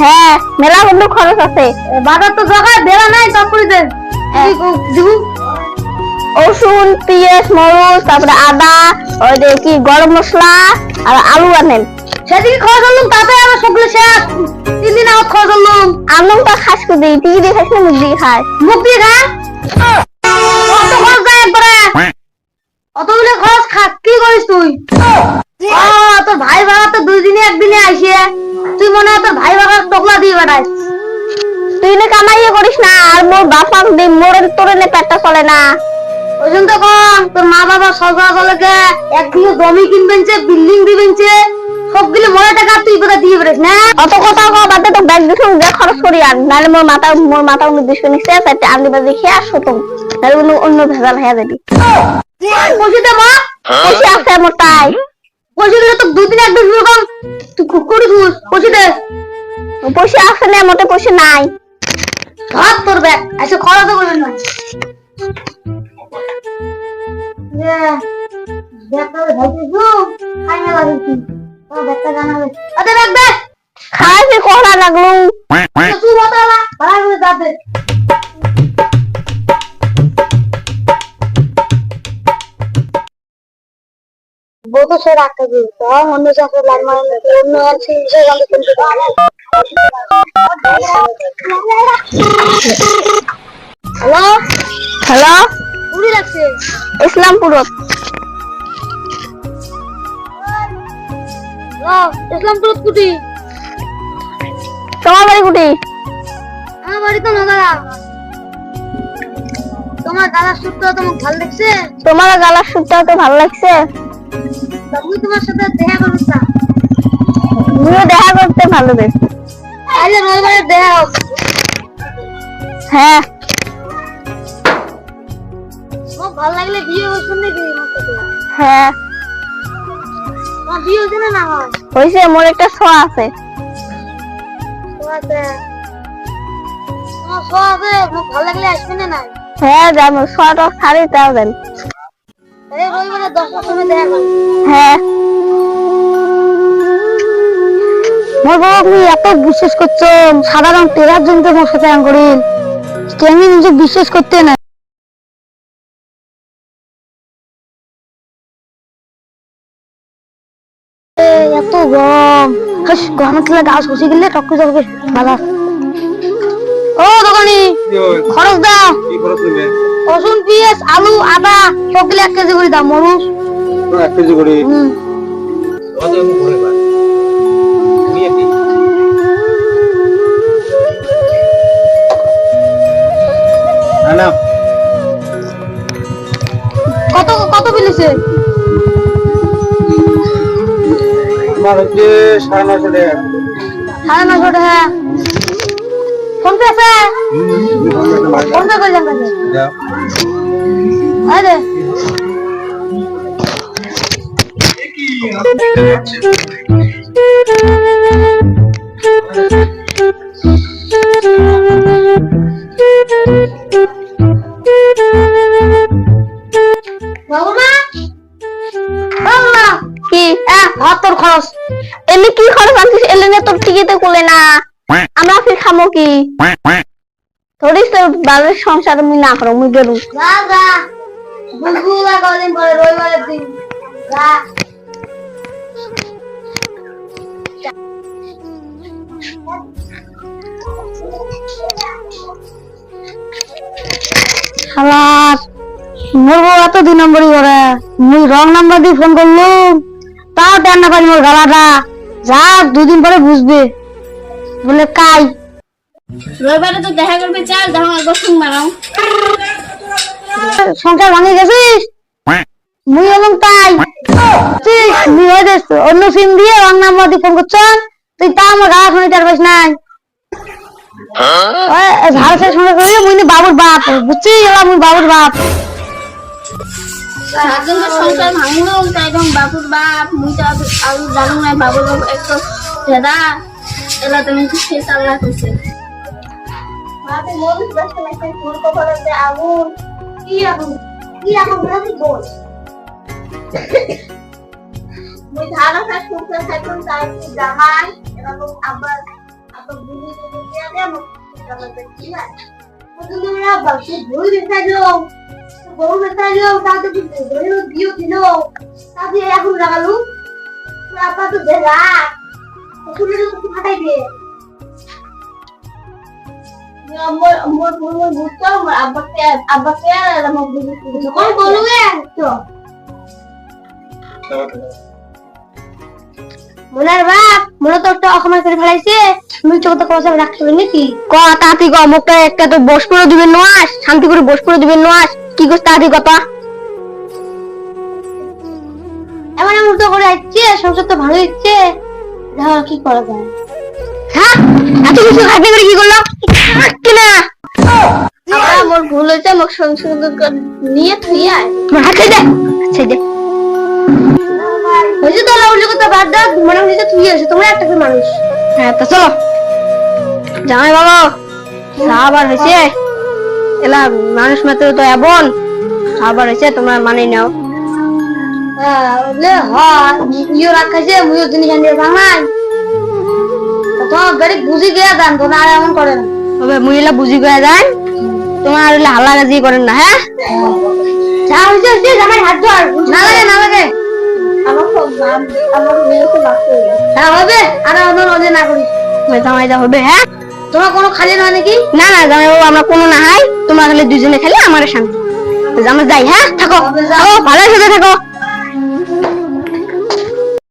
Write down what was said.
হ্যাঁ মেলা বন্ধু খরচ আছে। বাজার তো জায়গায় বেড়া নাই তারপরে দে দিব রসুন পেঁয়াজ মরিচ তারপরে আদা ওই যে কি গরম মশলা আর আলু আনেন। সেদিকে খরচ হলাম তাতে আমার সবগুলো শেষ। তিন দিন আমার খরচ হলাম আলু তা খাস করে দিই? টিকি দিয়ে খাস না মুখ দিয়ে খায় মুখ দিয়ে খা। মনে হয় তোর ভাই বাবা দিয়ে বেড়াইস তুই না কামাইয়ে করিস না আর মোর দিই মোরের তোরে নে পেটটা চলে না। ওই জন্য তো কম তোর মা বাবা একদিকে জমি কিনবেন বিল্ডিং দিবেন সবগুলো মরে টাকা তুই দিয়ে না অত কথা কও বাদে তো ব্যাগ দিছুন যে খরচ করি আর নাহলে মোর মাথা মোর মাথা উনি দিছ নিছে তাতে আন্দি বাজে খেয়ে আসো তুমি নাহলে অন্য অন্য ভেজাল হয়ে যাবি। পয়সা দে মা। পয়সা আছে মোর তাই। পয়সা দিলে তো দুদিন একদিন এরকম তুই খুব করিস পয়সা দে। পয়সা আছে না মোটে পয়সা নাই। হাত তোর ব্যাগ এসে খরচ করবেন না। ব্যাগটা ভাইছিস খাই কিন্তু হ্যালো? হ্যালো? পুরি লাগছে ইসলামপুর। ইসলামপুর কুটি। তোমার বাড়ি কুটি? আমার বাড়ি তো তোমার দাদার সূত্র তোমাকে ভালো লাগছে। তোমার গালার সুরটা তো ভালো লাগছে? মুই তোমার সাথে দেখা করতে চাই তুমিও দেখা করতে আইলে রবিবারে দেখা হোক হ্যাঁ। ভালো লাগলে বিয়ে করছেন নাকি হ্যাঁ। তোমার বিয়ে না না হয়েছে মোর একটা ছোঁয়া আছে। তোমার আছে? ভালো লাগলে আসবে না হ্যাঁ যাব ছোঁয়াটা ছাড়ি তাও দেন হ্যাঁ। আপনি এত বিশ্বাস করছ সাধারণ জনকে মোর সাথে আম করিল কেমনি নিজে বিশ্বাস করতে না? এ, এত গরম। হাস গরমের তেলে গাছ বসে গেলে টক্কর যাবে। বাবা। ও দোকানি খরচ দাও। কি খরচ নেবে রসুন পেঁয়াজ আলু আদা সবগুলো এক কেজি করে দাম মরুচ এক কেজি করে। কত কত কত বিলেছে আমার হচ্ছে সাড়ে নশো টাকা। সাড়ে নশো টাকা। পে করলাম যাও আরে তোর খরচ এলে কি খরচ আনছিস? এলে তোর টিকিতে কোলে না। আমরা ফির খামো কি? রবিবারের দিন যা শালার মোর বউ এত দুই নম্বরই করে মুই রং নাম্বার দিয়ে ফোন করলুম। তাও দেন না পারি মোর গালাটা। যা দুদিন পরে বুঝবে। বলে কাই? রবিবারে তো দেখা করবে চাল দেখো একবার ফোন মারাও। সংসার ভাঙে গেছিস? মুই এবং তাই। তুই মুই হয়ে যাস অন্য সিম দিয়ে রং নাম্বার দিয়ে ফোন করছ তুই তা আমার গালা শুনে চার পাইস নাই। ভালো করি মুই নি বাবুর বাপ। বুঝছি এবার মুই বাবুর বাপ। সাতজন সংসার ভাঙলো তাই এখন বাবুর বাপ। মুই তো আর জানো না বাবুর বাপ একটু দাদা এলা তুমি সে চাল্লা করছে আগুন। কি আগুন? কি এখন বলে বল? মুই ধারা খাই সংসার খাইতাম তাই তুই জামাই? এরকম আবার আবার বুড়ি বুড়ি দিয়া দে মুখ কি হয়? তুমি না বাকি ভুল দেখা যাও বউ দেখা যাও তাতে কি বউ দিও দিল। তাতে এখন লাগালু। আপা তো তুমি তো কিছু ফাটাই দে আমার আমার পুরো বুঝতো আমার আব্বাকে আব্বাকে আর আমার বুড়ি বুড়ি কোন বলুগে তো। মনার বাপ মনে তো একটা অসময় করে ফেলাইছে। তুমি চোখ তো কথা রাখতে নাকি? ক তাতি ক মুখটা একটা তো বস করে দিবেন নোয়াস। শান্তি করে বস করে দিবেন নোয়াস। কি করছ তাতি কথা এমন এমন তো করে আসছে সংসার তো ভালো হচ্ছে। দেখো কি করা যায়? হ্যাঁ? এত কিছু খাইতে করে কি করল? না। ভুল হয়েছে আমার সংসার নিয়ে তুই আয়। হাত দে। দে। হয়েছে তো লাউলি কথা বাদ দাও। মনে তুই তোমরা একটা করে মানুষ। হ্যাঁ তা চলো। জামাই বাবা আবার হয়েছে? এলা মানুষ মাত্র তো এমন। আবার হয়েছে তোমরা মানে নাও। ইয়ে রাখাইছে মুইও জিনিস আনিয়ে জামাই। তো গরিব বুঝি গিয়ে যান তো না আর এমন করেন তবে মুইলা বুঝি গিয়ে যান তোমার আর হাল্লা গাজি করেন না হ্যাঁ? যা হয়েছে হয়েছে জামাই হাত ধর। না লাগে না লাগে। আমার হ্যাঁ হবে আর অন্য নজর না করি জামাই যা হবে হ্যাঁ? তোমার কোনো খালি নয় নাকি? না না জামাই বাবু আমরা কোনো না হাই তোমরা খালি দুজনে খালি আমার শান্তি। যাই হ্যাঁ? থাকো। থাকো ভালো সাথে থাকো।